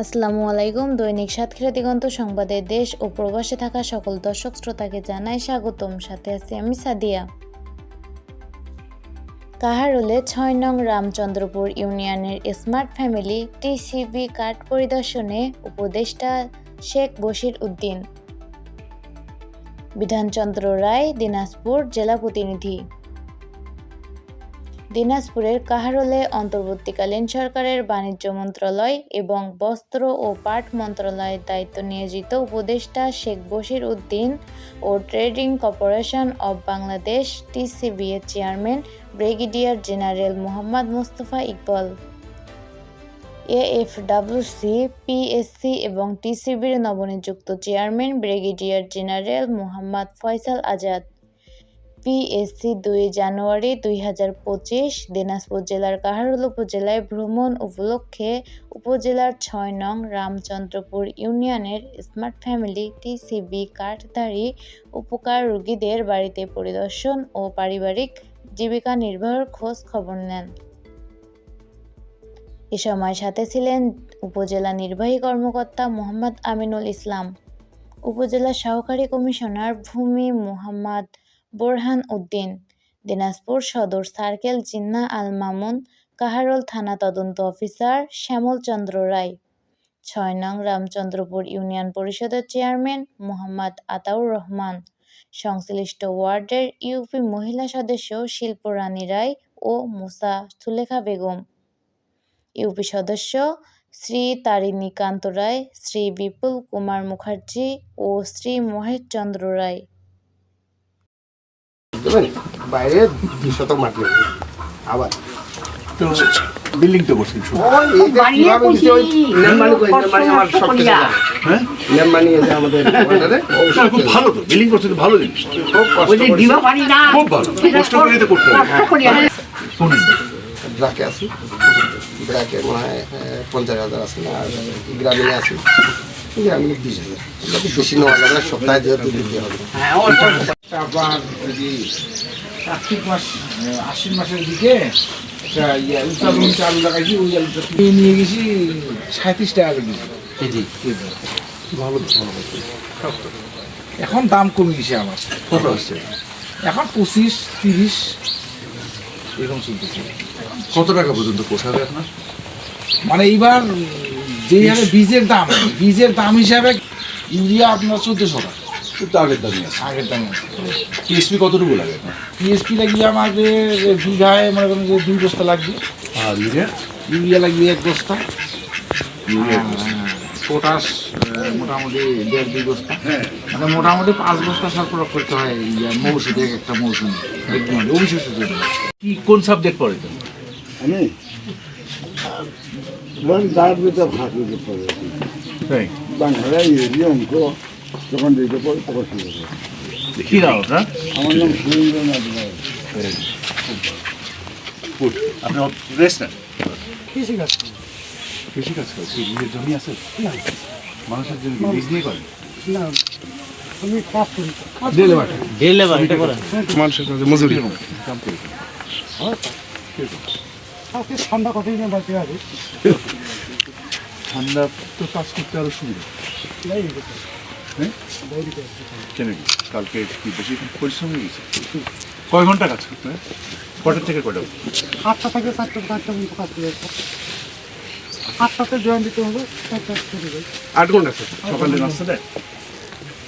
আসসালামু আলাইকুম। দৈনিক সাতক্ষীরা দিগন্ত সংবাদে দেশ ও প্রবাসে থাকা সকল দর্শক শ্রোতাকে জানাই স্বাগতম। সাথে আছি আমি সাদিয়া। কাহারোলে ছয় নং রামচন্দ্রপুর ইউনিয়নের স্মার্ট ফ্যামিলি টিসিবি কার্ড পরিদর্শনে উপদেষ্টা শেখ বশির উদ্দিন। বিধানচন্দ্র রায়, দিনাজপুর জেলা প্রতিনিধি। দিনাজপুরের কাহারোলে অন্তর্বর্তীকালীন সরকারের বাণিজ্য মন্ত্রণালয় এবং বস্ত্র ও পাট মন্ত্রণালয়ের দায়িত্ব নিয়োজিত উপদেষ্টা শেখ বশির উদ্দিন ও trading corporation of Bangladesh TCB এর chairman brigadier general Mohammad Mostafa Iqbal. AFWC, PSC এবং টিসিবির নবনিযুক্ত chairman brigadier general Mohammad Faisal Azad. PSC দুই জানুয়ারি দুই হাজার পঁচিশ দিনাজপুর জেলার কাহারুল উপজেলায় ভ্রমণ উপলক্ষে উপজেলার ছয় নং রামচন্দ্রপুর ইউনিয়নের স্মার্ট ফ্যামিলি টিসিবি কার্ডধারী উপকার রোগীদের বাড়িতে পরিদর্শন ও পারিবারিক জীবিকা নির্বাহের খোঁজ খবর নেন। এ সময় সাথে ছিলেন উপজেলা নির্বাহী কর্মকর্তা মোহাম্মদ আমিনুল ইসলাম, উপজেলা সহকারী কমিশনার ভূমি মোহাম্মদ বোরহান উদ্দিন, দিনাজপুর সদর সার্কেল জিন্না আল মামুন কাহারোল থানা তদন্ত অফিসার শ্যামল চন্দ্র রায়। ছয় নং রামচন্দ্রপুর ইউনিয়ন পরিষদের চেয়ারম্যান মোহাম্মদ আতাউর রহমান। সংশ্লিষ্ট ওয়ার্ডের ইউপি মহিলা সদস্য শিল্প রানী রায় ও মুসা সুলেখা বেগম। ইউপি সদস্য শ্রী তারিণী কান্ত রায়, শ্রী বিপুল কুমার মুখার্জি ও শ্রী মহেশ চন্দ্র রায়। বাইরে শতক মাটি আবার। বিল্ডিং তো। হ্যাঁ? খুব ভালো তো। বিল্ডিং করছেন ভালো জিনিস। খুব কষ্ট ওই যে করেছে। দিবা পারি না খুব ভালো। কষ্ট করে তো করতে হবে। হ্যাঁ। শুনুন ব্রাকে আছি। ব্রাকে মনে হয় পঞ্চাশ হাজার আছে না আর গ্রামীণে আছি। বিশ হাজার এগুলো বেশি নেওয়া যাবে না সপ্তাহে যেহেতু দিতে হবে হ্যাঁ অল্প অল্প। আবার যদি কার্তিক মাস আশ্বিন মাসের দিকে একটা ইয়ে উচ্চা জমি চালু লাগাইছি ওই আলুটা নিয়ে গেছি সাঁত্রিশ টাকা কেজি কেজি ভালো ভালো এখন দাম কমে গেছে আমার এখন পঁচিশ তিরিশ এরকম চলতেছে কত টাকা পর্যন্ত পোষাবে আপনার মানে এইবার যে হারে বীজের দাম বীজের দাম হিসাবে ইউরিয়া আপনার চোদ্দশো টাকা। কিন্তু আগের দামই আছে। আগের দামে আছে। টিএসপি কতটুকু লাগে পিএসপি লাগিয়ে আমাদের বিঘায় মনে করেন যে দুই বস্তা লাগবে। আর ইউরিয়া? ইউরিয়া লাগবে এক বস্তা। ইউরিয়া পটাশ মোটামুটি দেড় দুই বস্তা। হ্যাঁ। মানে মোটামুটি পাঁচ বস্তা সার প্রয়োগ করতে হয় মৌসুমে একটা মৌসুমে। একদম। কি কোন সাবজেক্ট পড়ে তো আমি? তার ভিতরে ভাগ দিতে পারে তাই বাংলা ইংরেজি অঙ্ক যখন দিতে পারে তখন শুরু হবে কি নাম আপনার আমার নাম সুরেন্দ্রনাথ রায়। গুড আপনার রেস্ট নেন কৃষি কাজ কৃষি কাজ করে নিজের জমি আছে? মানুষের জন্য বীজ দিয়ে করেন? মানুষের কাছে মজুরি। কীরকম কাম করে ঠান্ডা তো কাজ করতে আরও সুবিধা। হ্যাঁ? কেন কালকে কি বেশি পরিশ্রম হয়ে গেছে? কয় ঘণ্টা কাজ করতে হয়? কটার থেকে কটা আটটা থেকে চারটা চারটা পর্যন্ত কাজ করে আটটাতে জয়েন দিতে হবে চারটা আট ঘণ্টা সকালে নাস্তা দেয়?